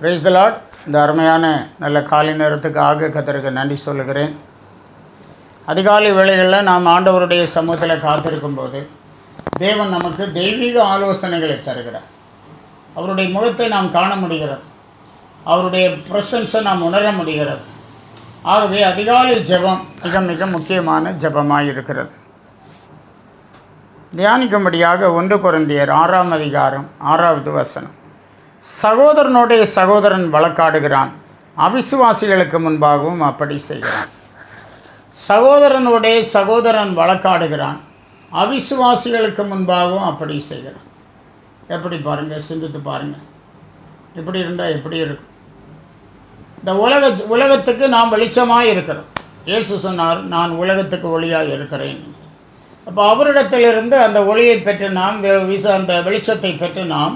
Praise the lot இந்த அருமையான நல்ல காலை நேரத்துக்கு ஆக கத்தருக்கு நன்றி சொல்லுகிறேன். அதிகாலை வேளைகளில் நாம் ஆண்டவருடைய சமூகத்தில் காத்திருக்கும் போது தேவன் நமக்கு தெய்வீக ஆலோசனைகளை தருகிறார். அவருடைய முகத்தை நாம் காண முடிகிறது. அவருடைய ப்ரெசன்ஸை நாம் உணர முடிகிறது. ஆகவே அதிகாலை ஜெபம் மிக மிக முக்கியமான ஜெபமாக இருக்கிறது. தியானிக்கும்படியாக ஒன்று குறைந்தியர் ஆறாம் அதிகாரம் ஆறாவது வசனம். சகோதரனுடைய சகோதரன் வழக்காடுகிறான். அவிசுவாசிகளுக்கு முன்பாகவும் அப்படி செய்கிறான். சகோதரனுடைய சகோதரன் வழக்காடுகிறான். அவிசுவாசிகளுக்கு முன்பாகவும் அப்படி செய்கிறான். எப்படி பாருங்கள் சிந்தித்து பாருங்கள் இப்படி இருந்தால் எப்படி இருக்கும்? இந்த உலக உலகத்துக்கு நாம் வெளிச்சமாக இருக்கிறோம். இயேசு சொன்னார் நான் உலகத்துக்கு ஒளியாக இருக்கிறேன். அப்போ அவரிடத்திலிருந்து அந்த ஒளியை பெற்று நாம் அந்த வெளிச்சத்தை பெற்று நாம்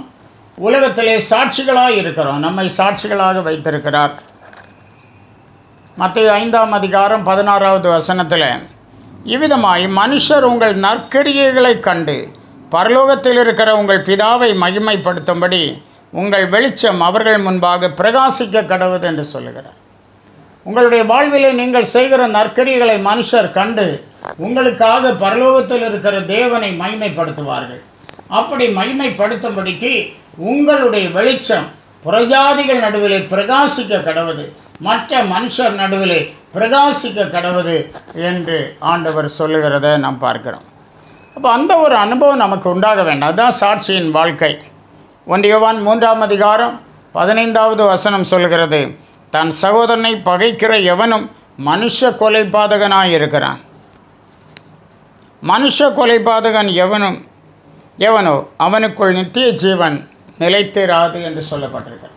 உலகத்திலே சாட்சிகளாக இருக்கிறோம். நம்மை சாட்சிகளாக வைத்திருக்கிறார். மற்ற ஐந்தாம் அதிகாரம் பதினாறாவது வசனத்தில் இவ்விதமாய் மனுஷர் உங்கள் நற்கிரியைகளைக் கண்டு பரலோகத்தில் இருக்கிற உங்கள் பிதாவை மகிமைப்படுத்தும்படி உங்கள் வெளிச்சம் அவர்கள் முன்பாக பிரகாசிக்க கடவுது என்று சொல்லுகிறார். உங்களுடைய வாழ்விலே நீங்கள் செய்கிற நற்கரிகளை மனுஷர் கண்டு உங்களுக்காக பரலோகத்தில் இருக்கிற தேவனை மகிமைப்படுத்துவார்கள். அப்படி மகிமைப்படுத்தும்படிக்கு உங்களுடைய வெளிச்சம் புறஜாதிகள் நடுவிலே பிரகாசிக்க கடவுது. மற்ற மனுஷர் நடுவிலே பிரகாசிக்க கடவுது என்று ஆண்டவர் சொல்லுகிறத நாம் பார்க்கிறோம். அப்போ அந்த ஒரு அனுபவம் நமக்கு உண்டாக வேண்டும். அதுதான் சாட்சியின் வாழ்க்கை. ஒன்றியவான் மூன்றாம் அதிகாரம் பதினைந்தாவது வசனம் சொல்கிறது தன் சகோதரனை பகைக்கிற எவனும் மனுஷ கொலை பாதகனாக இருக்கிறான் மனுஷ கொலை பாதகன் எவனும் எவனோ அவனுக்குள் நித்திய ஜீவன் நிலைத்திராது என்று சொல்லப்பட்டிருக்கிறது.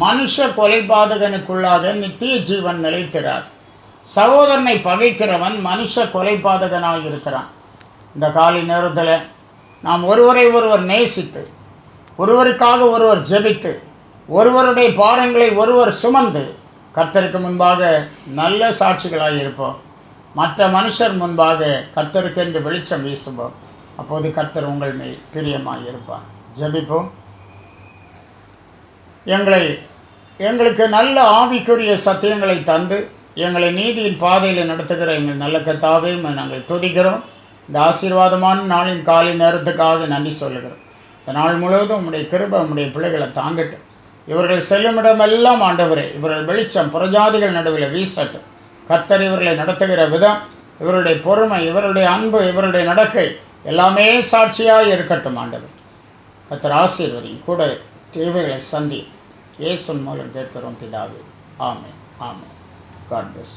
மனுஷ கொலைபாதகனுக்குள்ளாக நித்திய ஜீவன் நிலைத்திறார் சகோதரனை பகைக்கிறவன் மனுஷ கொலைபாதகனாக இருக்கிறான் இந்த காலை நேரத்தில் நாம் ஒருவரை ஒருவர் நேசித்து ஒருவருக்காக ஒருவர் ஜெபித்து ஒருவருடைய பாரங்களை ஒருவர் சுமந்து கர்த்தருக்கு முன்பாக நல்ல சாட்சிகளாக இருப்போம். மற்ற மனுஷர் முன்பாக கர்த்தருக்கென்று வெளிச்சம் வீசுவோம். அப்போது கர்த்தர் உங்கள் மேல் பிரியமாக இருப்பார் ஜபிப்போம். எங்களை எங்களுக்கு நல்ல ஆவிக்குரிய சத்தியங்களை தந்து எங்களை நீதியின் பாதையில் நடத்துகிற எங்கள் நல்ல கத்தாவே நாங்கள் துதிக்கிறோம். இந்த ஆசீர்வாதமான நாளின் காலை நேரத்துக்காக நன்றி சொல்லுகிறோம். இந்த நாள் முழுவதும் உங்களுடைய கிருபை உங்களுடைய பிள்ளைகளை தாங்கட்டும். இவர்கள் செல்லுமிடமெல்லாம் ஆண்டவரே இவர்கள் வெளிச்சம் புறஜாதிகள் நடுவில் வீசட்டும். கர்த்தர் இவர்களை நடத்துகிற விதம் இவருடைய பொறுமை இவருடைய அன்பு இவருடைய நடக்கை எல்லாமே சாட்சியாக இருக்கட்டும் ஆண்டவர். கத்தர் ஆசீர்வதி கூட தேவைகளை சந்தி இயேசுன் மூலம் கேட்கிறோம் பிதாவே. ஆமே ஆமே காட் பிளஸ்